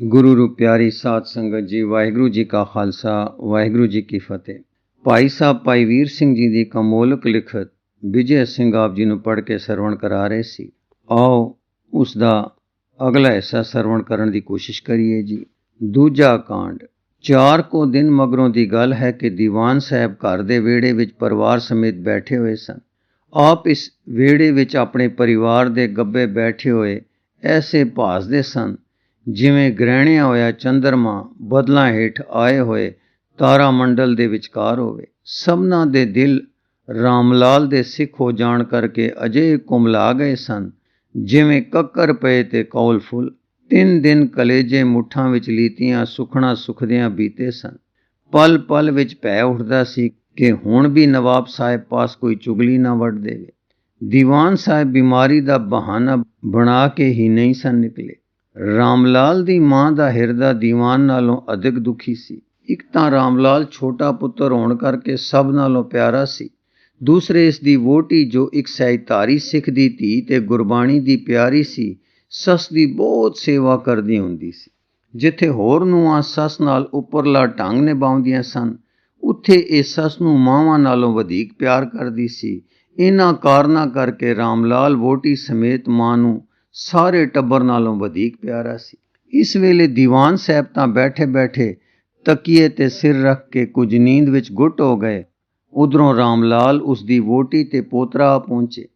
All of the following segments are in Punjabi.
ਗੁਰੂ ਰੂ ਪਿਆਰੀ ਸਾਧ ਸੰਗਤ ਜੀ, ਵਾਹਿਗੁਰੂ ਜੀ ਕਾ ਖਾਲਸਾ, ਵਾਹਿਗੁਰੂ ਜੀ ਕੀ ਫਤਿਹ। ਭਾਈ ਸਾਹਿਬ, ਭਾਈ ਵੀਰ ਸਿੰਘ ਜੀ ਦੀ ਕਮੋਲਕ ਲਿਖਤ ਵਿਜੇ ਸਿੰਘ ਆਪ ਜੀ ਨੂੰ ਪੜ੍ਹ ਕੇ ਸਰਵਣ ਕਰਾ ਰਹੇ ਸੀ। ਆਓ ਉਸ ਦਾ ਅਗਲਾ ਹਿੱਸਾ ਸਰਵਣ ਕਰਨ ਦੀ ਕੋਸ਼ਿਸ਼ ਕਰੀਏ ਜੀ। ਦੂਜਾ ਕਾਂਡ, ਚਾਰ ਕੋ ਦਿਨ ਮਗਰੋਂ ਦੀ ਗੱਲ ਹੈ ਕਿ ਦੀਵਾਨ ਸਾਹਿਬ ਘਰ ਦੇ ਵਿਹੜੇ ਵਿੱਚ ਪਰਿਵਾਰ ਸਮੇਤ ਬੈਠੇ ਹੋਏ ਸਨ। ਆਪ ਇਸ ਵਿਹੜੇ ਵਿੱਚ ਆਪਣੇ ਪਰਿਵਾਰ ਦੇ ਗੱਬੇ ਬੈਠੇ ਹੋਏ ਐਸੇ ਭਾਸਦੇ ਸਨ ਜਿਵੇਂ ਗ੍ਰਹਿਣਿਆ ਹੋਇਆ ਚੰਦਰਮਾ ਬਦਲਾਂ ਹੇਠ ਆਏ ਹੋਏ ਤਾਰਾ ਮੰਡਲ ਦੇ ਵਿਚਕਾਰ ਹੋਵੇ। ਸਭਨਾਂ ਦੇ ਦਿਲ ਰਾਮਲਾਲ ਦੇ ਸਿੱਖ ਹੋ ਜਾਣ ਕਰਕੇ ਅਜੇ ਕੁਮਲਾ ਗਏ ਸਨ। ਜਿਵੇਂ ਕੱਕਰ ਪਏ ਤੇ ਕੌਲ ਫੁੱਲ, ਤਿੰਨ ਦਿਨ ਕਲੇਜੇ ਮੁੱਠਾਂ ਵਿੱਚ ਲੀਤੀਆਂ ਸੁਖਣਾ ਸੁਖਦਿਆਂ ਬੀਤੇ ਸਨ। ਪਲ ਪਲ ਵਿੱਚ ਭੈ ਉੱਠਦਾ ਸੀ ਕਿ ਹੁਣ ਵੀ ਨਵਾਬ ਸਾਹਿਬ ਪਾਸ ਕੋਈ ਚੁਗਲੀ ਨਾ ਵੱਢ ਦੇਵੇ। ਦੀਵਾਨ ਸਾਹਿਬ ਬਿਮਾਰੀ ਦਾ ਬਹਾਨਾ ਬਣਾ ਕੇ ਹੀ ਨਹੀਂ ਸਨ ਨਿਕਲੇ। ਰਾਮਲਾਲ ਦੀ ਮਾਂ ਦਾ ਹਿਰਦਾ ਦੀਵਾਨ ਨਾਲੋਂ ਅਧਿਕ ਦੁਖੀ ਸੀ। ਇੱਕ ਤਾਂ ਰਾਮਲਾਲ ਛੋਟਾ ਪੁੱਤਰ ਹੋਣ ਕਰਕੇ ਸਭ ਨਾਲੋਂ ਪਿਆਰਾ ਸੀ। ਦੂਸਰੇ ਇਸ ਦੀ ਵੋਟੀ ਜੋ ਇੱਕ ਸਹਿਤਾਰੀ ਸਿੱਖ ਦੀ ਧੀ ਤੇ ਗੁਰਬਾਣੀ ਦੀ ਪਿਆਰੀ ਸੀ, ਸੱਸ ਦੀ ਬਹੁਤ ਸੇਵਾ ਕਰਦੀ ਹੁੰਦੀ ਸੀ। ਜਿੱਥੇ ਹੋਰ ਨੂੰਆਂ ਸੱਸ ਨਾਲ ਉੱਪਰਲਾ ਢੰਗ ਨਿਭਾਉਂਦੀਆਂ ਸਨ, ਉੱਥੇ ਇਹ ਸੱਸ ਨੂੰ ਮਾਵਾਂ ਨਾਲੋਂ ਵਧੇਕ ਪਿਆਰ ਕਰਦੀ ਸੀ। ਇਹਨਾਂ ਕਾਰਨਾਂ ਕਰਕੇ ਰਾਮਲਾਲ ਵੋਟੀ ਸਮੇਤ ਮਾਂ ਨੂੰ ਸਾਰੇ ਟੱਬਰ ਨਾਲੋਂ ਵਧੇਕ ਪਿਆਰਾ ਸੀ। ਇਸ ਵੇਲੇ ਦੀਵਾਨ ਸਾਹਿਬ ਤਾਂ ਬੈਠੇ ਬੈਠੇ ਤਕੀਏ ਤੇ ਸਿਰ ਰੱਖ ਕੇ ਕੁਝ ਨੀਂਦ ਵਿੱਚ ਗੁੱਟ ਹੋ ਗਏ। ਉਧਰੋਂ ਰਾਮਲਾਲ ਉਸ ਦੀ ਵੋਟੀ ਤੇ ਪੋਤਰਾ ਪਹੁੰਚੇ।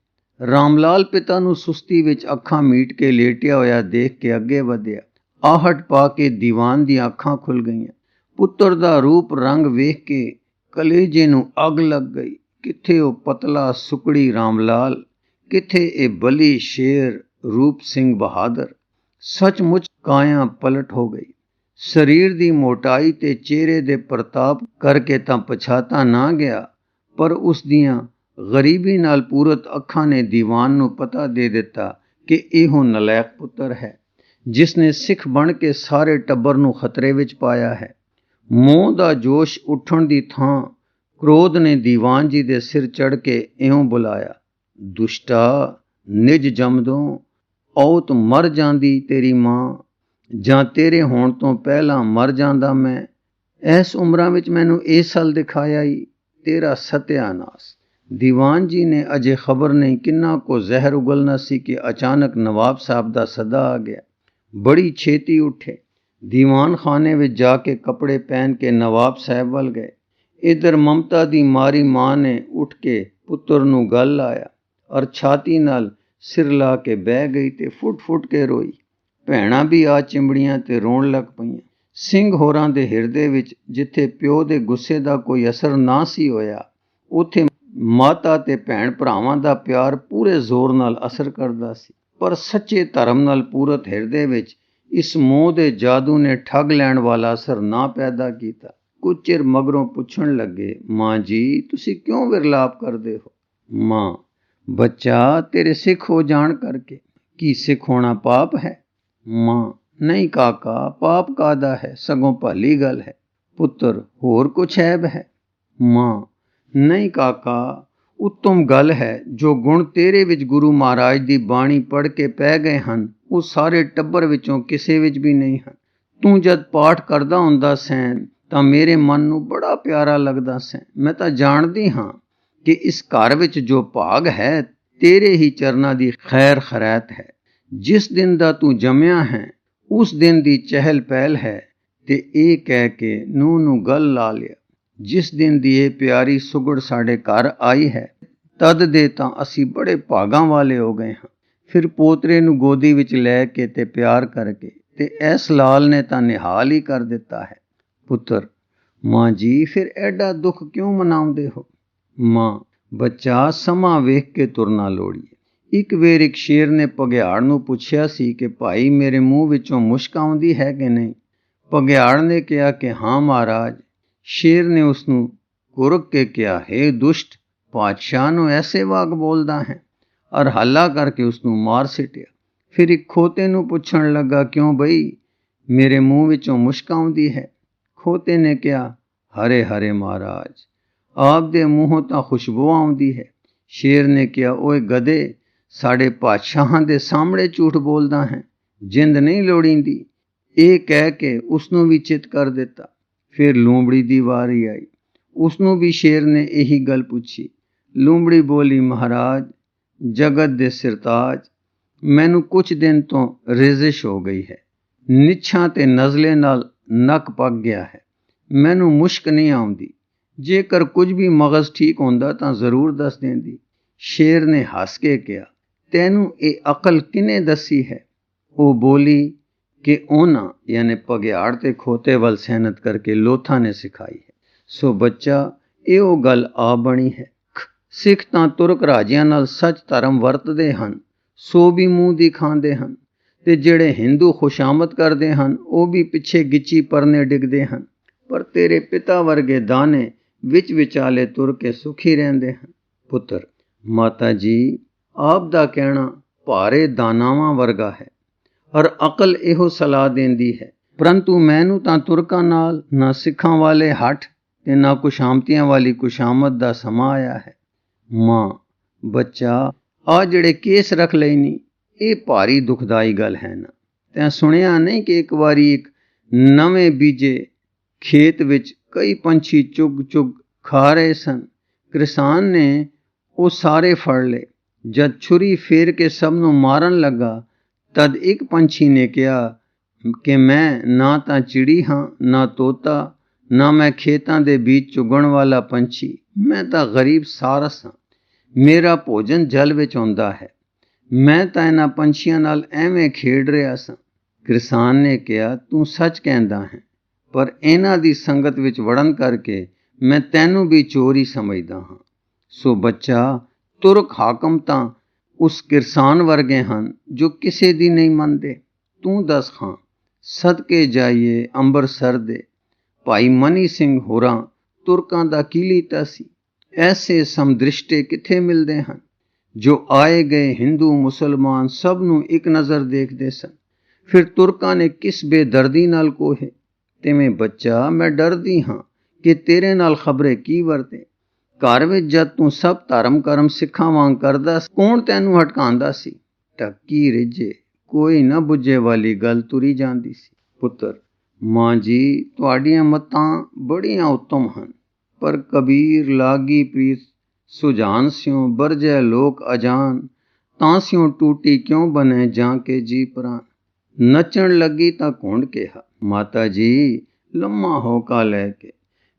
ਰਾਮਲਾਲ ਪਿਤਾ ਨੂੰ ਸੁਸਤੀ ਵਿੱਚ ਅੱਖਾਂ ਮੀਟ ਕੇ ਲੇਟਿਆ ਹੋਇਆ ਦੇਖ ਕੇ ਅੱਗੇ ਵਧਿਆ। ਆਹਟ ਪਾ ਕੇ ਦੀਵਾਨ ਦੀਆਂ ਅੱਖਾਂ ਖੁੱਲ ਗਈਆਂ। ਪੁੱਤਰ ਦਾ ਰੂਪ ਰੰਗ ਵੇਖ ਕੇ ਕਲੇਜੇ ਨੂੰ ਅੱਗ ਲੱਗ ਗਈ। ਕਿੱਥੇ ਉਹ ਪਤਲਾ ਸੁਕੜੀ ਰਾਮਲਾਲ? ਕਿੱਥੇ ਇਹ ਬਲੀ ਸ਼ੇਰ? ਰੂਪ ਸਿੰਘ ਬਹਾਦਰ ਸੱਚਮੁੱਚ ਕਾਇਆ ਪਲਟ ਹੋ ਗਈ। ਸਰੀਰ ਦੀ ਮੋਟਾਈ ਤੇ ਚਿਹਰੇ ਦੇ ਪ੍ਰਤਾਪ ਕਰਕੇ ਤਾਂ ਪਛਾਤਾ ਨਾ ਗਿਆ, ਪਰ ਉਸ ਦੀਆਂ ਗਰੀਬੀ ਨਾਲ ਪੂਰਤ ਅੱਖਾਂ ਨੇ ਦੀਵਾਨ ਨੂੰ ਪਤਾ ਦੇ ਦਿੱਤਾ ਕਿ ਇਹੋ ਨਲਾਇਕ ਪੁੱਤਰ ਹੈ, ਜਿਸ ਨੇ ਸਿੱਖ ਬਣ ਕੇ ਸਾਰੇ ਟੱਬਰ ਨੂੰ ਖਤਰੇ ਵਿੱਚ ਪਾਇਆ ਹੈ। ਮੋਹ ਦਾ ਜੋਸ਼ ਉੱਠਣ ਦੀ ਥਾਂ ਕ੍ਰੋਧ ਨੇ ਦੀਵਾਨ ਜੀ ਦੇ ਸਿਰ ਚੜ ਕੇ ਇਉਂ ਬੁਲਾਇਆ, ਦੁਸ਼ਟਾ, ਨਿਜ ਜਮਦੋਂ ਔਤ ਮਰ ਜਾਂਦੀ ਤੇਰੀ ਮਾਂ, ਜਾਂ ਤੇਰੇ ਹੋਣ ਤੋਂ ਪਹਿਲਾਂ ਮਰ ਜਾਂਦਾ ਮੈਂ, ਇਸ ਉਮਰਾਂ ਵਿੱਚ ਮੈਨੂੰ ਇਹ ਸਲ ਦਿਖਾਇਆ ਹੀ ਤੇਰਾ ਸਤਿਆਨਾਸ। ਦੀਵਾਨ ਜੀ ਨੇ ਅਜੇ ਖਬਰ ਨਹੀਂ, ਕਿੰਨਾ ਕੋ ਜ਼ਹਿਰ ਉਗਲਣਾ ਸੀ ਕਿ ਅਚਾਨਕ ਨਵਾਬ ਸਾਹਿਬ ਦਾ ਸਦਾ ਆ ਗਿਆ। ਬੜੀ ਛੇਤੀ ਉੱਠੇ। ਦੀਵਾਨ ਖਾਨੇ ਵਿੱਚ ਜਾ ਕੇ ਕੱਪੜੇ ਪਹਿਨ ਕੇ ਨਵਾਬ ਸਾਹਿਬ ਵੱਲ ਗਏ। ਇਧਰ ਮਮਤਾ ਦੀ ਮਾਰੀ ਮਾਂ ਨੇ ਉੱਠ ਕੇ ਪੁੱਤਰ ਨੂੰ ਗੱਲ ਲਾਇਆ। ਔਰ ਛਾਤੀ ਨਾਲ ਸਿਰ ਲਾ ਕੇ ਬਹਿ ਗਈ ਤੇ ਫੁੱਟ ਫੁੱਟ ਕੇ ਰੋਈ। ਭੈਣਾਂ ਵੀ ਆ ਚਿੰਬੜੀਆਂ ਤੇ ਰੋਣ ਲੱਗ ਪਈਆਂ। ਸਿੰਘ ਹੋਰਾਂ ਦੇ ਹਿਰਦੇ ਵਿੱਚ ਜਿੱਥੇ ਪਿਓ ਦੇ ਗੁੱਸੇ ਦਾ ਕੋਈ ਅਸਰ ਨਾ ਸੀ ਹੋਇਆ, ਉੱਥੇ ਮਾਤਾ ਤੇ ਭੈਣ ਭਰਾਵਾਂ ਦਾ ਪਿਆਰ ਪੂਰੇ ਜ਼ੋਰ ਨਾਲ ਅਸਰ ਕਰਦਾ ਸੀ। ਪਰ ਸੱਚੇ ਧਰਮ ਨਾਲ ਪੂਰਤ ਹਿਰਦੇ ਵਿੱਚ ਇਸ ਮੋਹ ਦੇ ਜਾਦੂ ਨੇ ਠੱਗ ਲੈਣ ਵਾਲਾ ਅਸਰ ਨਾ ਪੈਦਾ ਕੀਤਾ। ਕੁਝ ਚਿਰ ਮਗਰੋਂ ਪੁੱਛਣ ਲੱਗੇ, ਮਾਂ ਜੀ, ਤੁਸੀਂ ਕਿਉਂ ਵਿਰਲਾਪ ਕਰਦੇ ਹੋ? ਮਾਂ ਬੱਚਾ ਤੇਰੇ ਸਿੱਖ ਹੋ ਜਾਣ ਕਰਕੇ ਕੀ ਸਿੱਖ ਹੋਣਾ ਪਾਪ ਹੈ? ਮਾਂ, ਨਹੀਂ ਕਾਕਾ, ਪਾਪ ਕਾਦਾ ਹੈ? ਸਗੋਂ ਭਲੀ ਗੱਲ ਹੈ। ਪੁੱਤਰ, ਹੋਰ ਕੁਛ ਐਬ ਹੈ? ਮਾਂ, ਨਹੀਂ ਕਾਕਾ ਉੱਤਮ ਗੱਲ ਹੈ, ਜੋ ਗੁਣ ਤੇਰੇ ਵਿੱਚ ਗੁਰੂ ਮਹਾਰਾਜ ਦੀ ਬਾਣੀ ਪੜ੍ਹ ਕੇ ਪੈ ਗਏ ਹਨ, ਉਹ ਸਾਰੇ ਟੱਬਰ ਵਿੱਚੋਂ ਕਿਸੇ ਵਿੱਚ ਵੀ ਨਹੀਂ ਹਨ। ਤੂੰ ਜਦ ਪਾਠ ਕਰਦਾ ਹੁੰਦਾ ਸੈਂ ਤਾਂ ਮੇਰੇ ਮਨ ਨੂੰ ਬੜਾ ਪਿਆਰਾ ਲੱਗਦਾ ਸੈਂ ਮੈਂ ਤਾਂ ਜਾਣਦੀ ਹਾਂ ਕਿ ਇਸ ਘਰ ਵਿੱਚ ਜੋ ਭਾਗ ਹੈ, ਤੇਰੇ ਹੀ ਚਰਨਾਂ ਦੀ ਖੈਰ ਖੈਰਾਤ ਹੈ। ਜਿਸ ਦਿਨ ਦਾ ਤੂੰ ਜੰਮਿਆ ਹੈ, ਉਸ ਦਿਨ ਦੀ ਚਹਿਲ ਪਹਿਲ ਹੈ। ਤੇ ਇਹ ਕਹਿ ਕੇ ਨੂੰ ਨੂੰ ਗੱਲ ਲਾ ਲਿਆ। ਜਿਸ ਦਿਨ ਦੀ ਇਹ ਪਿਆਰੀ ਸੁਗੜ ਸਾਡੇ ਘਰ ਆਈ ਹੈ, ਤਦ ਦੇ ਤਾਂ ਅਸੀਂ ਬੜੇ ਭਾਗਾਂ ਵਾਲੇ ਹੋ ਗਏ ਹਾਂ। ਫਿਰ ਪੋਤਰੇ ਨੂੰ ਗੋਦੀ ਵਿੱਚ ਲੈ ਕੇ ਤੇ ਪਿਆਰ ਕਰਕੇ ਤੇ ਐਸ ਲਾਲ ਨੇ ਤਾਂ ਨਿਹਾਲ ਹੀ ਕਰ ਦਿੱਤਾ ਹੈ। ਪੁੱਤਰ, ਮਾਂ ਜੀ, ਫਿਰ ਐਡਾ ਦੁੱਖ ਕਿਉਂ ਮਨਾਉਂਦੇ ਹੋ? ਮਾਂ, ਬੱਚਾ ਸਮਾਂ ਵੇਖ ਕੇ ਤੁਰਨਾ ਲੋੜੀਏ। ਇੱਕ ਵੇਰ ਇੱਕ ਸ਼ੇਰ ਨੇ ਪਗਿਆੜ ਨੂੰ ਪੁੱਛਿਆ ਸੀ ਕਿ ਭਾਈ ਮੇਰੇ ਮੂੰਹ ਵਿੱਚੋਂ ਮੁਸ਼ਕ ਆਉਂਦੀ ਹੈ ਕਿ ਨਹੀਂ? ਪਗਿਆੜ ਨੇ ਕਿਹਾ ਕਿ ਹਾਂ ਮਹਾਰਾਜ। ਸ਼ੇਰ ਨੇ ਉਸ ਨੂੰ ਕੁਰਕ ਕੇ ਕਿਹਾ, ਹੈ ਦੁਸ਼ਟ, ਪਾਤਸ਼ਾਹ ਨੂੰ ਐਸੇ ਵਾਕ ਬੋਲਦਾ ਹੈ? ਔਰ ਹੱਲਾ ਕਰਕੇ ਉਸ ਨੂੰ ਮਾਰ ਸਿੱਟਿਆ। ਫਿਰ ਇੱਕ ਖੋਤੇ ਨੂੰ ਪੁੱਛਣ ਲੱਗਾ, ਕਿਉਂ ਬਈ? ਮੇਰੇ ਮੂੰਹ ਵਿੱਚੋਂ ਮੁਸ਼ਕ ਆਉਂਦੀ ਹੈ? ਖੋਤੇ ਨੇ ਕਿਹਾ, ਹਰੇ ਹਰੇ ਮਹਾਰਾਜ ਆਪ ਦੇ ਮੂੰਹੋਂ ਤਾਂ ਖੁਸ਼ਬੂ ਆਉਂਦੀ ਹੈ। ਸ਼ੇਰ ਨੇ ਕਿਹਾ, ਓਏ ਗਦੇ ਸਾਡੇ ਪਾਤਸ਼ਾਹਾਂ ਦੇ ਸਾਹਮਣੇ ਝੂਠ ਬੋਲਦਾ ਹੈ, ਜਿੰਦ ਨਹੀਂ ਲੋੜੀਂਦੀ। ਇਹ ਕਹਿ ਕੇ ਉਸ ਨੂੰ ਵੀ ਚਿਤ ਕਰ ਦਿੱਤਾ। ਫਿਰ ਲੂੰਬੜੀ ਦੀ ਵਾਰੀ ਆਈ। ਉਸ ਨੂੰ ਵੀ ਸ਼ੇਰ ਨੇ ਇਹੀ ਗੱਲ ਪੁੱਛੀ, ਲੂੰਬੜੀ ਬੋਲੀ, ਮਹਾਰਾਜ, ਜਗਤ ਦੇ ਸਿਰਤਾਜ, ਮੈਨੂੰ ਕੁਝ ਦਿਨ ਤੋਂ ਰੇਜ਼ਿਸ਼ ਹੋ ਗਈ ਹੈ। ਨਿਛਾਂ ਤੇ ਨਜ਼ਲੇ ਨਾਲ ਨੱਕ ਪੱਕ ਗਿਆ ਹੈ। ਮੈਨੂੰ ਮੁਸ਼ਕ ਨਹੀਂ ਆਉਂਦੀ। ਜੇਕਰ ਕੁਝ ਵੀ ਮਗਜ਼ ਠੀਕ ਹੁੰਦਾ ਤਾਂ ਜ਼ਰੂਰ ਦੱਸ ਦਿੰਦੀ। ਸ਼ੇਰ ਨੇ ਹੱਸ ਕੇ ਕਿਹਾ, ਤੈਨੂੰ ਇਹ ਅਕਲ ਕਿਨੇ ਦੱਸੀ ਹੈ? ਉਹ ਬੋਲੀ ਕਿ ਉਹਨਾਂ, ਯਾਨੀ ਪਗਿਆੜ ਤੇ ਖੋਤੇ ਵੱਲ ਸਹਿਨਤ ਕਰਕੇ ਲੋਥਾਂ ਨੇ ਸਿਖਾਈ ਹੈ। ਸੋ ਬੱਚਾ, ਇਹ ਉਹ ਗੱਲ ਆ ਬਣੀ ਹੈ। ਸਿੱਖ ਤਾਂ ਤੁਰਕ ਰਾਜਿਆਂ ਨਾਲ ਸੱਚ ਧਰਮ ਵਰਤਦੇ ਹਨ, ਸੋ ਵੀ ਮੂੰਹ ਦਿਖਾਉਂਦੇ ਹਨ, ਤੇ ਜਿਹੜੇ ਹਿੰਦੂ ਖੁਸ਼ਾਮਦ ਕਰਦੇ ਹਨ, ਉਹ ਵੀ ਪਿੱਛੇ ਗਿੱਚੀ ਪਰਨੇ ਡਿੱਗਦੇ ਹਨ। ਪਰ ਤੇਰੇ ਪਿਤਾ ਵਰਗੇ ਦਾਨੇ ਵਿੱਚ ਵਿਚਾਲੇ ਤੁਰ ਕੇ ਸੁਖੀ ਰਹਿੰਦੇ ਹਨ। ਪੁੱਤਰ, ਮਾਤਾ ਜੀ, ਆਪ ਦਾ ਕਹਿਣਾ ਭਾਰੇ ਦਾਨਾਵਾਂ ਵਰਗਾ ਹੈ। ਔਰ ਅਕਲ ਇਹੋ ਸਲਾਹ ਦਿੰਦੀ ਹੈ। ਪਰੰਤੂ ਮੈਨੂੰ ਤਾਂ ਤੁਰਕਾਂ ਨਾਲ ਨਾ ਸਿੱਖਾਂ ਵਾਲੇ ਹੱਠ ਤੇ ਨਾ ਕੁਸ਼ਾਮਤੀਆਂ ਵਾਲੀ ਕੁਸ਼ਾਮਤ ਦਾ ਸਮਾਂ ਆਇਆ ਹੈ। ਮਾਂ, ਬੱਚਾ, ਆ ਜਿਹੜੇ ਕੇਸ ਰੱਖ ਲਈ ਨਹੀਂ ਇਹ ਭਾਰੀ ਦੁਖਦਾਈ ਗੱਲ ਹੈ ਨਾ। ਤੈਂ ਸੁਣਿਆ ਨਹੀਂ ਕਿ ਇੱਕ ਵਾਰੀ ਇੱਕ ਨਵੇਂ ਬੀਜੇ ਖੇਤ ਵਿੱਚ ਕਈ ਪੰਛੀ ਚੁਗ ਚੁਗ ਖਾ ਰਹੇ ਸਨ। ਕਿਸਾਨ ਨੇ ਉਹ ਸਾਰੇ ਫੜ ਲਏ। ਜਦ ਛੁਰੀ ਫੇਰ ਕੇ ਸਭ ਨੂੰ ਮਾਰਨ ਲੱਗਾ, ਤਦ ਇੱਕ ਪੰਛੀ ਨੇ ਕਿਹਾ ਕਿ ਮੈਂ ਨਾ ਤਾਂ ਚਿੜੀ ਹਾਂ, ਨਾ ਤੋਤਾ, ਨਾ ਮੈਂ ਖੇਤਾਂ ਦੇ ਵਿੱਚ ਚੁਗਣ ਵਾਲਾ ਪੰਛੀ। ਮੈਂ ਤਾਂ ਗਰੀਬ ਸਾਰਸ ਹਾਂ। ਮੇਰਾ ਭੋਜਨ ਜਲ ਵਿੱਚ ਆਉਂਦਾ ਹੈ। ਮੈਂ ਤਾਂ ਇਹਨਾਂ ਪੰਛੀਆਂ ਨਾਲ ਐਵੇਂ ਖੇਡ ਰਿਹਾ ਸਾਂ। ਕਿਸਾਨ ਨੇ ਕਿਹਾ, ਤੂੰ ਸੱਚ ਕਹਿੰਦਾ ਹੈ। ਪਰ ਇਹਨਾਂ ਦੀ ਸੰਗਤ ਵਿੱਚ ਵੜਨ ਕਰਕੇ ਮੈਂ ਤੈਨੂੰ ਵੀ ਚੋਰੀ ਸਮਝਦਾ ਹਾਂ। ਸੋ ਬੱਚਾ, ਤੁਰਕ ਹਾਕਮ ਤਾਂ ਉਸ ਕਿਰਸਾਨ ਵਰਗੇ ਹਨ ਜੋ ਕਿਸੇ ਦੀ ਨਹੀਂ ਮੰਨਦੇ। ਤੂੰ ਦੱਸ ਖਾਂ ਸਦਕੇ ਜਾਈਏ ਅੰਬਰਸਰ ਦੇ। ਭਾਈ ਮਨੀ ਸਿੰਘ ਹੋਰਾਂ ਤੁਰਕਾਂ ਦਾ ਕੀ ਲੀਤਾ ਸੀ? ਐਸੇ ਸਮਦ੍ਰਿਸ਼ਟੇ ਕਿੱਥੇ ਮਿਲਦੇ ਹਨ ਜੋ ਆਏ ਗਏ ਹਿੰਦੂ ਮੁਸਲਮਾਨ ਸਭ ਨੂੰ ਇੱਕ ਨਜ਼ਰ ਦੇਖਦੇ ਸਨ? ਫਿਰ ਤੁਰਕਾਂ ਨੇ ਕਿਸ ਬੇਦਰਦੀ ਨਾਲ ਕੋਹੇ? ਤਿਵੇਂ ਬੱਚਾ ਮੈਂ ਡਰਦੀ ਹਾਂ ਕਿ ਤੇਰੇ ਨਾਲ ਖਬਰੇ ਕੀ ਵਰਤੇ। ਘਰ ਵਿੱਚ ਜਦ ਤੂੰ ਸਭ ਧਰਮ ਕਰਮ ਸਿੱਖਾਂ ਵਾਂਗ ਕਰਦਾ ਕੌਣ ਤੈਨੂੰ ਹਟਕਾਉਂਦਾ ਸੀ? ਟੱਕੀ ਰਿਜੇ ਕੋਈ ਨਾ ਬੁੱਝੇ ਵਾਲੀ ਗੱਲ ਤੁਰੀ ਜਾਂਦੀ ਸੀ। ਪੁੱਤਰ, ਮਾਂ ਜੀ, ਤੁਹਾਡੀਆਂ ਮਤਾਂ ਬੜੀਆਂ ਉੱਤਮ ਹਨ, ਪਰ ਕਬੀਰ, ਲਾਗੀ ਪ੍ਰੀਤ, ਸੁਜਾਨ ਸਿਉ ਬਰਜੈ ਲੋਕ ਅਜਾਨ, ਤਾਂ ਸਿਉ ਟੂਟੀ ਕਿਉਂ ਬਨੇ ਜਾਂ ਕੇ ਜੀ ਪ੍ਰਾਨ? ਨੱਚਣ ਲੱਗੀ ਤਾਂ ਕੌਣ ਕਿਹਾ? ਮਾਤਾ ਜੀ, ਲੰਮਾ ਹੋਕਾ ਲੈ ਕੇ।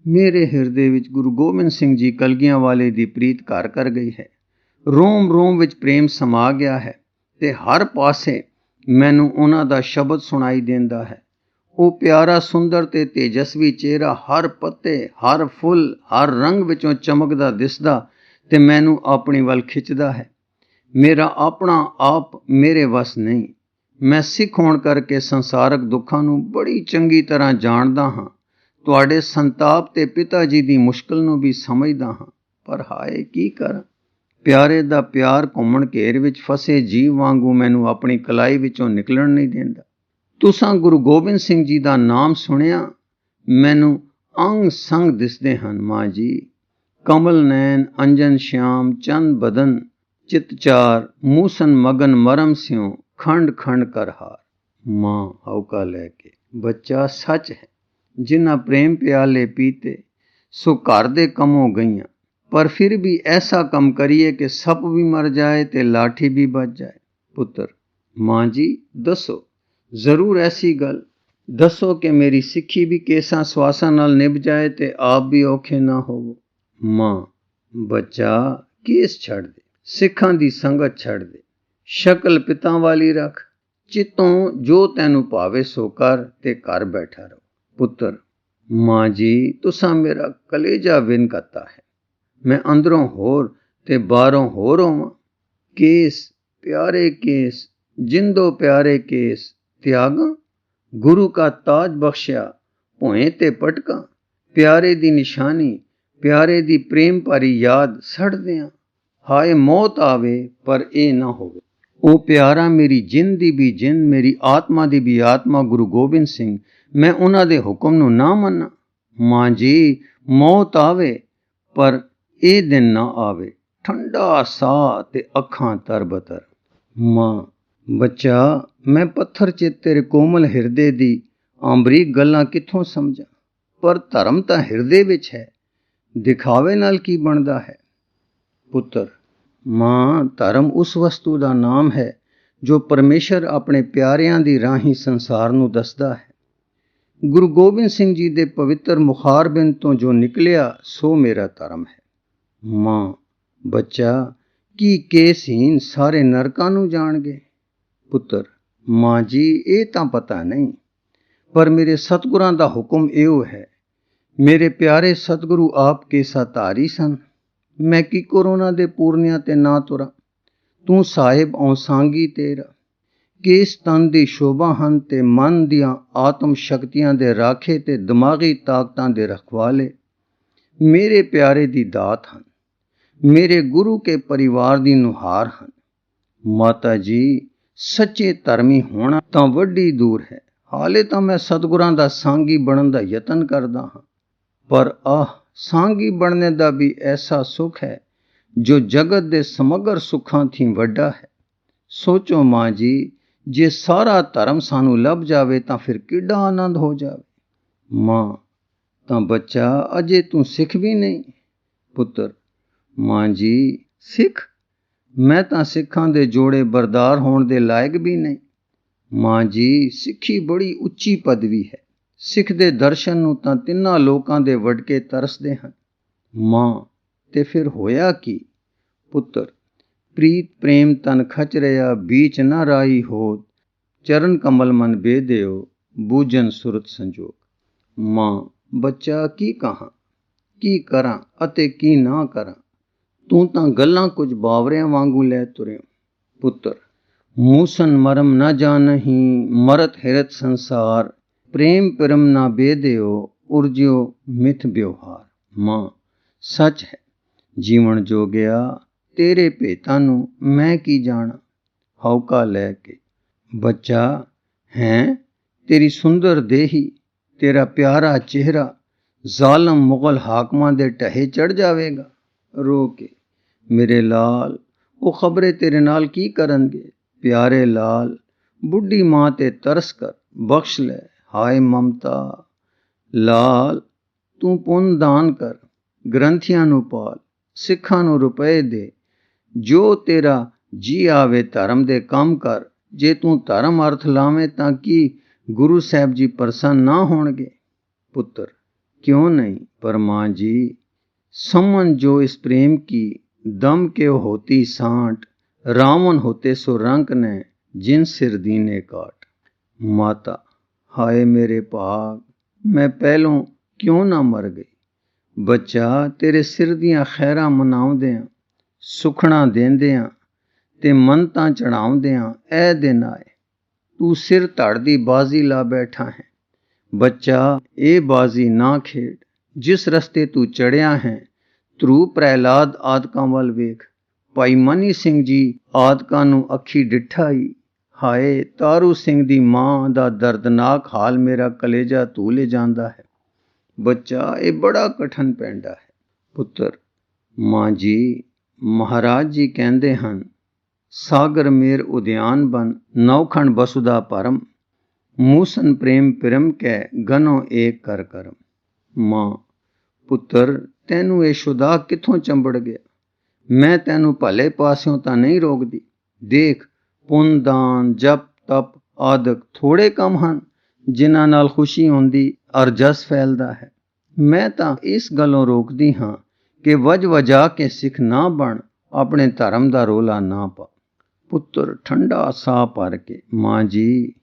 ਮੇਰੇ ਹਿਰਦੇ ਵਿੱਚ ਗੁਰੂ ਗੋਬਿੰਦ ਸਿੰਘ ਜੀ ਕਲਗੀਆਂ ਵਾਲੇ ਦੀ ਪ੍ਰੀਤ ਘਰ ਕਰ ਗਈ ਹੈ। ਰੋਮ ਰੋਮ ਵਿੱਚ ਪ੍ਰੇਮ ਸਮਾ ਗਿਆ ਹੈ ਤੇ ਹਰ ਪਾਸੇ ਮੈਨੂੰ ਉਹਨਾਂ ਦਾ ਸ਼ਬਦ ਸੁਣਾਈ ਦਿੰਦਾ ਹੈ। ਉਹ ਪਿਆਰਾ, ਸੁੰਦਰ ਤੇ ਤੇਜਸਵੀ ਚਿਹਰਾ ਹਰ ਪੱਤੇ, ਹਰ ਫੁੱਲ, ਹਰ ਰੰਗ ਵਿੱਚੋਂ ਚਮਕਦਾ, ਦਿਸਦਾ ਤੇ ਮੈਨੂੰ ਆਪਣੀ ਵੱਲ ਖਿੱਚਦਾ ਹੈ। ਮੇਰਾ ਆਪਣਾ ਆਪ ਮੇਰੇ ਵਸ ਨਹੀਂ। ਮੈਂ ਸਿੱਖ ਹੋਣ ਕਰਕੇ ਸੰਸਾਰਕ ਦੁੱਖਾਂ ਨੂੰ ਬੜੀ ਚੰਗੀ ਤਰ੍ਹਾਂ ਜਾਣਦਾ ਹਾਂ। ਤੁਹਾਡੇ ਸੰਤਾਪ ਤੇ ਪਿਤਾ ਜੀ ਦੀ ਮੁਸ਼ਕਲ ਨੂੰ ਵੀ ਸਮਝਦਾ ਹਾਂ। ਪਰ ਹਾਏ, ਕੀ ਕਰਾਂ? ਪਿਆਰੇ ਦਾ ਪਿਆਰ ਘੁੰਮਣ ਘੇਰ ਵਿੱਚ ਫਸੇ ਜੀਵ ਵਾਂਗੂ ਮੈਨੂੰ ਆਪਣੀ ਕਲਾਈ ਵਿੱਚੋਂ ਨਿਕਲਣ ਨਹੀਂ ਦਿੰਦਾ। ਤੁਸਾਂ ਗੁਰੂ ਗੋਬਿੰਦ ਸਿੰਘ ਜੀ ਦਾ ਨਾਮ ਸੁਣਿਆ? ਮੈਨੂੰ ਅੰਗ ਸੰਗ ਦਿਸਦੇ ਹਨ, ਮਾਂ ਜੀ। ਕਮਲ ਨੈਣ, ਅੰਜਨ, ਸ਼ਿਆਮ, ਚੰਦ, ਬਦਨ, ਚਿਤਚਾਰ, ਮੂਸਨ, ਮਗਨ, ਮਰਮ ਸਿਉ। ਖੰਡ ਖੰਡ ਕਰ ਹਾਰ, ਮਾਂ ਹੌਕਾ ਲੈ ਕੇ। ਬੱਚਾ ਸੱਚ ਹੈ, ਜਿਨ੍ਹਾਂ ਪ੍ਰੇਮ ਪਿਆਲੇ ਪੀਤੇ, ਸੋ ਘਰ ਦੇ ਕੰਮੋਂ ਗਈਆਂ। ਪਰ ਫਿਰ ਵੀ ਐਸਾ ਕੰਮ ਕਰੀਏ ਕਿ ਸੱਪ ਵੀ ਮਰ ਜਾਏ ਤੇ ਲਾਠੀ ਵੀ ਬਚ ਜਾਏ। ਪੁੱਤਰ, ਮਾਂ ਜੀ, ਦੱਸੋ, ਜ਼ਰੂਰ ਐਸੀ ਗੱਲ। ਦੱਸੋ ਕਿ ਮੇਰੀ ਸਿੱਖੀ ਵੀ ਕੇਸਾਂ ਸਵਾਸਾਂ ਨਾਲ ਨਿਭ ਜਾਏ ਤੇ ਆਪ ਵੀ ਔਖੇ ਨਾ ਹੋਵੋ। ਮਾਂ, ਬੱਚਾ ਕੇਸ ਛੱਡ ਦੇ, ਸਿੱਖਾਂ ਦੀ ਸੰਗਤ ਛੱਡ ਦੇ। ਸ਼ਕਲ ਪਿਤਾ ਵਾਲੀ ਰੱਖ। ਚਿੱਤੋਂ ਜੋ ਤੈਨੂੰ ਭਾਵੇ ਸੋ ਕਰ ਤੇ ਘਰ ਬੈਠਾ ਰਹੋ। ਪੁੱਤਰ, ਮਾਂ ਜੀ, ਤੁਸਾਂ ਮੇਰਾ ਕਲੇਜਾ ਵਿਨ ਕਰਤਾ ਹੈ। ਮੈਂ ਅੰਦਰੋਂ ਹੋਰ ਤੇ ਬਾਹਰੋਂ ਹੋਰ ਹੋਵਾਂ। ਕੇਸ, ਪਿਆਰੇ ਕੇਸ, ਜਿੰਦੋ ਪਿਆਰੇ ਕੇਸ, ਤਿਆਗਾਂ, ਗੁਰੂ ਕਾ ਤਾਜ ਬਖਸ਼ਿਆ, ਭੋਏ ਤੇ ਪਟਕਾਂ ਪਿਆਰੇ ਦੀ ਨਿਸ਼ਾਨੀ, ਪਿਆਰੇ ਦੀ ਪ੍ਰੇਮ ਭਰੀ ਯਾਦ ਸੜਦਿਆਂ ਹਾਏ, ਮੌਤ ਆਵੇ, ਪਰ ਇਹ ਨਾ ਹੋਵੇ। ਉਹ ਪਿਆਰਾ ਮੇਰੀ ਜਿੰਦ ਦੀ ਵੀ ਜਿੰਦ ਮੇਰੀ ਆਤਮਾ ਦੀ ਵੀ ਆਤਮਾ, ਗੁਰੂ ਗੋਬਿੰਦ ਸਿੰਘ। ਮੈਂ ਉਹਨਾਂ ਦੇ ਹੁਕਮ ਨੂੰ ਨਾ ਮੰਨਾਂ। ਮਾਂ ਜੀ, ਮੌਤ ਆਵੇ, ਪਰ ਇਹ ਦਿਨ ਨਾ ਆਵੇ। ਠੰਡਾ ਸਾਹ ਤੇ ਅੱਖਾਂ ਤਰਬਤਰ ਮਾਂ, ਬੱਚਾ, ਮੈਂ ਪੱਥਰ 'ਚ ਤੇਰੇ ਕੋਮਲ ਹਿਰਦੇ ਦੀ ਆਂਬਰੀਕ ਗੱਲਾਂ ਕਿੱਥੋਂ ਸਮਝਾਂ? ਪਰ ਧਰਮ ਤਾਂ ਹਿਰਦੇ ਵਿੱਚ ਹੈ। ਦਿਖਾਵੇ ਨਾਲ ਕੀ ਬਣਦਾ ਹੈ? ਪੁੱਤਰ ਮਾਂ ਧਰਮ ਉਸ ਵਸਤੂ ਦਾ ਨਾਮ ਹੈ ਜੋ ਪਰਮੇਸ਼ਰ ਆਪਣੇ ਪਿਆਰਿਆਂ ਦੀ ਰਾਹੀਂ ਸੰਸਾਰ ਨੂੰ ਦੱਸਦਾ ਹੈ। ਗੁਰੂ ਗੋਬਿੰਦ ਸਿੰਘ ਜੀ ਦੇ ਪਵਿੱਤਰ ਮੁਖਾਰਬਿੰਦ ਤੋਂ ਜੋ ਨਿਕਲਿਆ, ਸੋ ਮੇਰਾ ਧਰਮ ਹੈ। ਮਾਂ, ਬੱਚਾ, ਕੀ ਕੇਸੀਨ ਸਾਰੇ ਨਰਕਾਂ ਨੂੰ ਜਾਣਗੇ? ਪੁੱਤਰ, ਮਾਂ ਜੀ, ਇਹ ਤਾਂ ਪਤਾ ਨਹੀਂ, ਪਰ ਮੇਰੇ ਸਤਿਗੁਰਾਂ ਦਾ ਹੁਕਮ ਇਹੋ ਹੈ। ਮੇਰੇ ਪਿਆਰੇ ਸਤਿਗੁਰੂ ਆਪ ਕੇ ਸਤਾਰੀ ਸਨ। ਮੈਂ ਕੀ ਕਰੋਨਾ ਦੇ ਪੂਰਨਿਆਂ ਤੇ ਨਾ ਤੁਰਾਂ? ਤੂੰ ਸਾਹਿਬ ਔਸਾਂਗੀ ਤੇਰਾ। ਕੇਸ ਤਨ ਦੀ ਸ਼ੋਭਾ ਹਨ ਤੇ ਮਨ ਦੀਆਂ ਆਤਮ ਸ਼ਕਤੀਆਂ ਦੇ ਰਾਖੇ ਤੇ ਦਿਮਾਗੀ ਤਾਕਤਾਂ ਦੇ ਰਖਵਾਲੇ ਮੇਰੇ ਪਿਆਰੇ ਦੀ ਦਾਤ ਹਨ, ਮੇਰੇ ਗੁਰੂ ਕੇ ਪਰਿਵਾਰ ਦੀ ਨੁਹਾਰ ਹਨ। ਮਾਤਾ ਜੀ, ਸੱਚੇ ਧਰਮੀ ਹੋਣਾ ਤਾਂ ਵੱਡੀ ਦੂਰ ਹੈ। ਹਾਲੇ ਤਾਂ ਮੈਂ ਸਤਿਗੁਰਾਂ ਦਾ ਸਾਂਗੀ ਬਣਨ ਦਾ ਯਤਨ ਕਰਦਾ ਹਾਂ। ਪਰ ਆਹ ਸਾਂਗੀ ਬਣਨੇ ਦਾ ਵੀ ਐਸਾ ਸੁਖ ਹੈ, ਜੋ ਜਗਤ ਦੇ ਸਮਗਰ ਸੁੱਖਾਂ ਥੀ ਵੱਡਾ ਹੈ। ਸੋਚੋ ਮਾਂ ਜੀ, ਜੇ ਸਾਰਾ ਧਰਮ ਸਾਨੂੰ ਲੱਭ ਜਾਵੇ ਤਾਂ ਫਿਰ ਕਿੱਡਾ ਆਨੰਦ ਹੋ ਜਾਵੇ। ਮਾਂ, ਤਾਂ ਬੱਚਾ ਅਜੇ ਤੂੰ ਸਿੱਖ ਵੀ ਨਹੀਂ। ਪੁੱਤਰ, ਮਾਂ ਜੀ, ਸਿੱਖ? ਮੈਂ ਤਾਂ ਸਿੱਖਾਂ ਦੇ ਜੋੜੇ ਬਰਦਾਰ ਹੋਣ ਦੇ ਲਾਇਕ ਵੀ ਨਹੀਂ। ਮਾਂ ਜੀ, ਸਿੱਖੀ ਬੜੀ ਉੱਚੀ ਪਦਵੀ ਹੈ। ਸਿੱਖ ਦੇ ਦਰਸ਼ਨ ਨੂੰ ਤਾਂ ਤਿੰਨਾਂ ਲੋਕਾਂ ਦੇ ਵਡਕੇ ਤਰਸਦੇ ਹਨ। ਮਾਂ, ਤੇ ਫਿਰ ਹੋਇਆ ਕੀ? ਪੁੱਤਰ, ਪ੍ਰੀਤ ਪ੍ਰੇਮ ਤਨ ਖਚ ਰਿਆ ਬੀਚ ਨਾ ਰਾਈ ਹੋਤ। ਚਰਨ ਕਮਲ ਮਨ ਬੇਦਿਓ ਬੂਜਨ ਸੁਰਤ ਸੰਜੋਗ। ਮਾਂ, ਬੱਚਾ ਕੀ ਕਹਾਂ? ਕੀ ਕਰਾਂ ਅਤੇ ਕੀ ਨਾ ਕਰਾਂ? ਤੂੰ ਤਾਂ ਗੱਲਾਂ ਕੁਝ ਬਾਵਰਿਆਂ ਵਾਂਗੂ ਲੈ ਤੁਰਿਓ। ਪੁੱਤਰ, ਮੂਸਨ ਮਰਮ ਨਾ ਜਾਣਹੀ, ਮਰਤ ਹਿਰਤ ਸੰਸਾਰ। ਪ੍ਰੇਮ ਪਰਮ ਨਾ ਬੇਦਿਓ, ਉਰਜਿਓ ਮਿਥ ਵਿਵਹਾਰ। ਮਾਂ, ਸੱਚ ਹੈ, ਜੀਵਨ ਜੋ ਗਿਆ, ਤੇਰੇ ਭੇਤਾਂ ਨੂੰ ਮੈਂ ਕੀ ਜਾਣਾ? ਹੌਕਾ ਲੈ ਕੇ। ਬੱਚਾ ਹੈ, ਤੇਰੀ ਸੁੰਦਰ ਦੇਹੀ, ਤੇਰਾ ਪਿਆਰਾ ਚਿਹਰਾ, ਜ਼ਾਲਮ ਮੁਗਲ ਹਾਕਮਾਂ ਦੇ ਟਹੇ ਚੜ ਜਾਵੇਗਾ। ਰੋ ਕੇ। ਮੇਰੇ ਲਾਲ, ਉਹ ਖਬਰੇ ਤੇਰੇ ਨਾਲ ਕੀ ਕਰਨਗੇ? ਪਿਆਰੇ ਲਾਲ, ਬੁੱਢੀ ਮਾਂ ਤੇ ਤਰਸ ਕਰ, ਬਖਸ਼ ਲੈ। ਹਾਏ ਮਮਤਾ, ਲਾਲ, ਤੂੰ ਪੁੰਨ ਦਾਨ ਕਰ, ਗ੍ਰੰਥੀਆਂ ਨੂੰ ਪਾਲ, ਸਿੱਖਾਂ ਨੂੰ ਰੁਪਏ ਦੇ। ਜੋ ਤੇਰਾ ਜੀ ਆਵੇ ਧਰਮ ਦੇ ਕੰਮ ਕਰ, ਜੇ ਤੂੰ ਧਰਮ ਅਰਥ ਲਾਵੇਂ ਤਾਂ ਕੀ ਗੁਰੂ ਸਾਹਿਬ ਜੀ ਪ੍ਰਸੰਨ ਨਾ ਹੋਣਗੇ? ਪੁੱਤਰ, ਕਿਉਂ ਨਹੀਂ? ਪਰ ਮਾਂ ਜੀ, ਸਮਨ ਜੋ ਇਸ ਪ੍ਰੇਮ ਕੀ, ਦਮ ਕੇ ਹੋਤੀ ਸਾਂਟ, ਰਾਵਣ ਹੋਤੇ ਸੋ ਰੰਗ ਨੇ ਜਿਨ ਸਿਰ ਦੀਨੇ ਕਾਟ। ਮਾਤਾ ਹਾਏ ਮੇਰੇ ਭਾਗ, ਮੈਂ ਪਹਿਲੋਂ ਕਿਉਂ ਨਾ ਮਰ ਗਈ? ਬੱਚਾ, ਤੇਰੇ ਸਿਰ ਦੀਆਂ ਖੈਰਾਂ ਮਨਾਉਂਦੇ ਆ ਸੁਖਣਾ ਦਿੰਦੇ ਆ ਤੇ ਮੰਤਾਂ ਚੜਾਉਂਦੇ ਆ ਇਹ ਦਿਨ ਆਏ। ਤੂੰ ਸਿਰ ਧੜ ਦੀ ਬਾਜ਼ੀ ਲਾ ਬੈਠਾ ਹੈ। ਬੱਚਾ, ਇਹ ਬਾਜ਼ੀ ਨਾ ਖੇਡ। ਜਿਸ ਰਸਤੇ ਤੂੰ ਚੜਿਆ ਹੈ ਤਰੂ ਪ੍ਰਹਿਲਾਦ ਆਦਕਾਂ ਵੱਲ ਵੇਖ। ਭਾਈ ਮਨੀ ਸਿੰਘ ਜੀ ਆਦਕਾਂ ਨੂੰ ਅੱਖੀ ਡਿਠਾਈ। ਹਾਏ, ਤਾਰੂ ਸਿੰਘ ਦੀ ਮਾਂ ਦਾ ਦਰਦਨਾਕ ਹਾਲ ਮੇਰਾ ਕਲੇਜਾ ਧੂਲੇ ਜਾਂਦਾ ਹੈ। ਬੱਚਾ, ਇਹ ਬੜਾ ਕਠਨ ਪੈਂਦਾ ਹੈ। ਪੁੱਤਰ, ਮਾਂ ਜੀ, ਮਹਾਰਾਜ ਜੀ ਕਹਿੰਦੇ ਹਨ, ਸਾਗਰ ਮੇਰ ਉਦਿਆਨ ਬਨ, ਨੌਖਣ ਬਸੁਦਾ ਪਰਮ। ਮੂਸਨ ਪ੍ਰੇਮ ਪ੍ਰਮ ਕੈ, ਗਨੋ ਏਕ ਕਰ ਕਰਮ। ਮਾਂ, ਪੁੱਤਰ, ਤੈਨੂੰ ਇਹ ਸ਼ੁਦਾ ਕਿੱਥੋਂ ਚੰਬੜ ਗਿਆ? ਮੈਂ ਤੈਨੂੰ ਭਲੇ ਪਾਸਿਓਂ ਤਾਂ ਨਹੀਂ ਰੋਕਦੀ। ਦੇਖ ਪੁੰਨ ਦਾਨ ਜਪ, ਤਪ ਆਦਿਕ ਥੋੜੇ ਕੰਮ ਹਨ, ਜਿਨ੍ਹਾਂ ਨਾਲ ਖੁਸ਼ੀ ਹੁੰਦੀ ਅਰ ਜਸ ਫੈਲਦਾ ਹੈ। ਮੈਂ ਤਾਂ ਇਸ ਗੱਲੋਂ ਰੋਕਦੀ ਹਾਂ ਕਿ ਵਜ ਵਜਾ ਕੇ ਸਿੱਖ ਨਾ ਬਣ, ਆਪਣੇ ਧਰਮ ਦਾ ਰੋਲਾ ਨਾ ਪਾ। ਪੁੱਤਰ, ਠੰਡਾ ਸਾਹ ਭਰ ਕੇ, ਮਾਂ ਜੀ,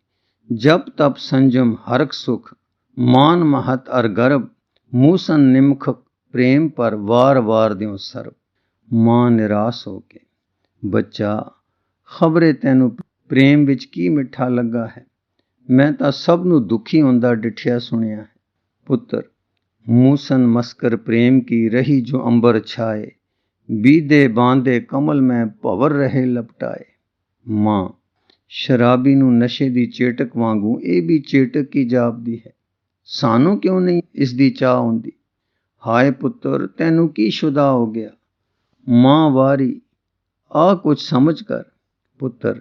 ਜਪ, ਤਪ, ਸੰਜਮ ਹਰਕ ਸੁਖ, ਮਾਨ ਮਹਤ ਅਰ ਗਰਭ, ਮੂਸਨ ਨਿਮਖ ਪ੍ਰੇਮ ਪਰ ਵਾਰ ਵਾਰ ਦਿਓ ਸਰਬ। ਮਾਂ ਨਿਰਾਸ਼ ਹੋ ਕੇ, ਬੱਚਾ ਖਬਰੇ ਤੈਨੂੰ ਪ੍ਰੇਮ ਵਿੱਚ ਕੀ ਮਿੱਠਾ ਲੱਗਾ ਹੈ? ਮੈਂ ਤਾਂ ਸਭ ਨੂੰ ਦੁਖੀ ਹੁੰਦਾ ਡਿਠਿਆ ਸੁਣਿਆ ਹੈ। ਪੁੱਤਰ, ਮੂਸਨ ਮਸਕਰ ਪ੍ਰੇਮ ਕੀ ਰਹੀ ਜੋ ਅੰਬਰ ਛਾਏ? ਬੀਦੇ ਬਾਂਦੇ ਕਮਲ ਮੈਂ ਭਵਰ ਰਹੇ ਲਪਟਾਏ। ਮਾਂ, ਸ਼ਰਾਬੀ ਨੂੰ ਨਸ਼ੇ ਦੀ ਚੇਟਕ ਵਾਂਗੂ ਇਹ ਵੀ ਚੇਟਕ ਕੀ ਜਾਪਦੀ ਹੈ। ਸਾਨੂੰ ਕਿਉਂ ਨਹੀਂ ਇਸ ਦੀ ਚਾਹ ਹੁੰਦੀ ਹਾਏ ਪੁੱਤਰ, ਤੈਨੂੰ ਕੀ ਸ਼ੁਦਾ ਹੋ ਗਿਆ? ਮਾਂ ਵਾਰੀ, ਆ ਕੁਝ ਸਮਝ ਕਰ। ਪੁੱਤਰ,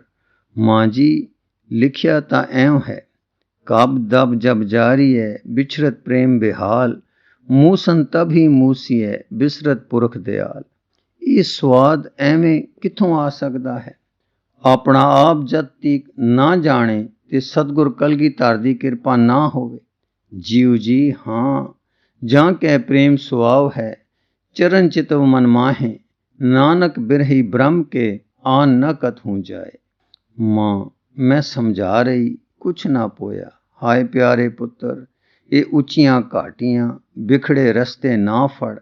ਮਾਂ ਜੀ, ਲਿਖਿਆ ਤਾਂ ਐਉਂ ਹੈ, ਕਬ ਦਬ ਜਬ ਜਾਰੀ ਹੈ ਬਿਛਰਤ ਪ੍ਰੇਮ ਬਿਹਾਲ, ਮੂਸਨ ਤਬ ਹੀ ਮੂਸੀ ਹੈ ਬਿਸਰਤ ਪੁਰਖ ਦਿਆਲ। ਇਹ ਸਵਾਦ ਐਵੇਂ ਕਿੱਥੋਂ ਆ ਸਕਦਾ ਹੈ? ਆਪਣਾ ਆਪ ਜਦ ਤੀਕ ਨਾ ਜਾਣੇ ਤੇ ਸਤਗੁਰ ਕਲਗੀਧਰ ਦੀ ਕਿਰਪਾ ਨਾ ਹੋਵੇ। ਜੀਉ ਜੀ, ਹਾਂ, ਜਾਂ ਕੈ ਪ੍ਰੇਮ ਸੁਆਵ ਹੈ, ਚਰਨ ਚਿਤਵ ਮਨ ਮਾਹੇ, ਨਾਨਕ ਬਿਰਹੀ ਬ੍ਰਹਮ ਕੇ ਆਨ ਨ ਕਤ ਹੂੰ ਜਾਏ। ਮਾਂ, ਮੈਂ ਸਮਝਾ ਰਹੀ, ਕੁਛ ਨਾ ਪੋਇਆ। ਹਾਏ ਪਿਆਰੇ ਪੁੱਤਰ, ਇਹ ਉੱਚੀਆਂ ਘਾਟੀਆਂ, ਵਿਖੜੇ ਰਸਤੇ ਨਾ ਫੜ।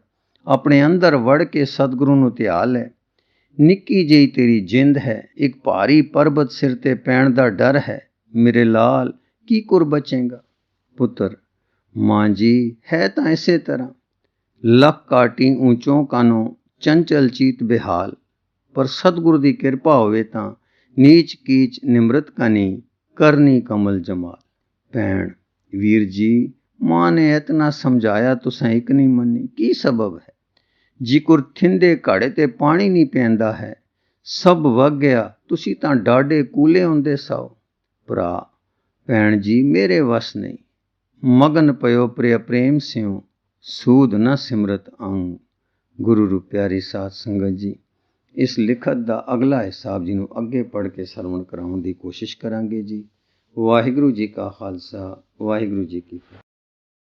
ਆਪਣੇ ਅੰਦਰ ਵੜ ਕੇ ਸਤਿਗੁਰੂ ਨੂੰ ਧਿਆ ਲੈ। ਨਿੱਕੀ ਜਿਹੀ ਤੇਰੀ ਜਿੰਦ ਹੈ, ਇੱਕ ਭਾਰੀ ਪਰਬਤ ਸਿਰ ਤੇ ਪੈਣ ਦਾ ਡਰ ਹੈ। ਮੇਰੇ ਲਾਲ, ਕੀ ਕੁਰ ਬਚੇਗਾ? ਪੁੱਤਰ, ਮਾਂ ਜੀ, ਹੈ ਤਾਂ ਇਸੇ ਤਰ੍ਹਾਂ। ਲੱਖ ਕਾਟੀ ਉੱਚੋਂ ਕਾਨੋਂ ਚੰਚਲ ਚੀਤ ਬਿਹਾਲ। ਪਰ ਸਤਿਗੁਰੂ ਦੀ ਕਿਰਪਾ ਹੋਵੇ ਤਾਂ ਨੀਚ ਕੀਚ ਨਿਮਰਤ ਕਨੀ ਕਰਨੀ ਕਮਲ ਜਮਾਲ। ਭੈਣ, ਵੀਰ ਜੀ, ਮਾਂ ਨੇ ਇਤਨਾ ਸਮਝਾਇਆ, ਤੁਸੀਂ ਇੱਕ ਨਹੀਂ ਮੰਨੀ। ਕੀ ਸਬਬ ਹੈ? ਜਿਕੁਰ ਥਿੰਦੇ ਘੜੇ ਤੇ ਪਾਣੀ ਨਹੀਂ ਪੈਂਦਾ ਹੈ। ਸਭ ਵਗ ਗਿਆ, ਤੁਸੀਂ ਤਾਂ ਡਾਡੇ ਕੂਲੇ ਹੁੰਦੇ ਸੋ ਭਰਾ, ਭੈਣ ਜੀ, ਮੇਰੇ ਵਸ ਨਹੀਂ। ਮਗਨ ਪਇਓ ਪ੍ਰਿਯ ਪ੍ਰੇਮ ਸਿਉ, ਸੂਦ ਨ ਸਿਮਰਤ ਆਉ ਗੁਰੂ ਰੂ ਪਿਆਰੀ ਸਾਧ ਸੰਗਤ ਜੀ ਇਸ ਲਿਖਤ ਦਾ ਅਗਲਾ ਹਿਸਾਬ ਜੀ ਨੂੰ ਅੱਗੇ ਪੜ੍ਹ ਕੇ ਸਰਵਣ ਕਰਾਉਣ ਦੀ ਕੋਸ਼ਿਸ਼ ਕਰਾਂਗੇ ਜੀ। ਵਾਹਿਗੁਰੂ ਜੀ ਕਾ ਖਾਲਸਾ, ਵਾਹਿਗੁਰੂ ਜੀ ਕੀ ਫਤਿਹ।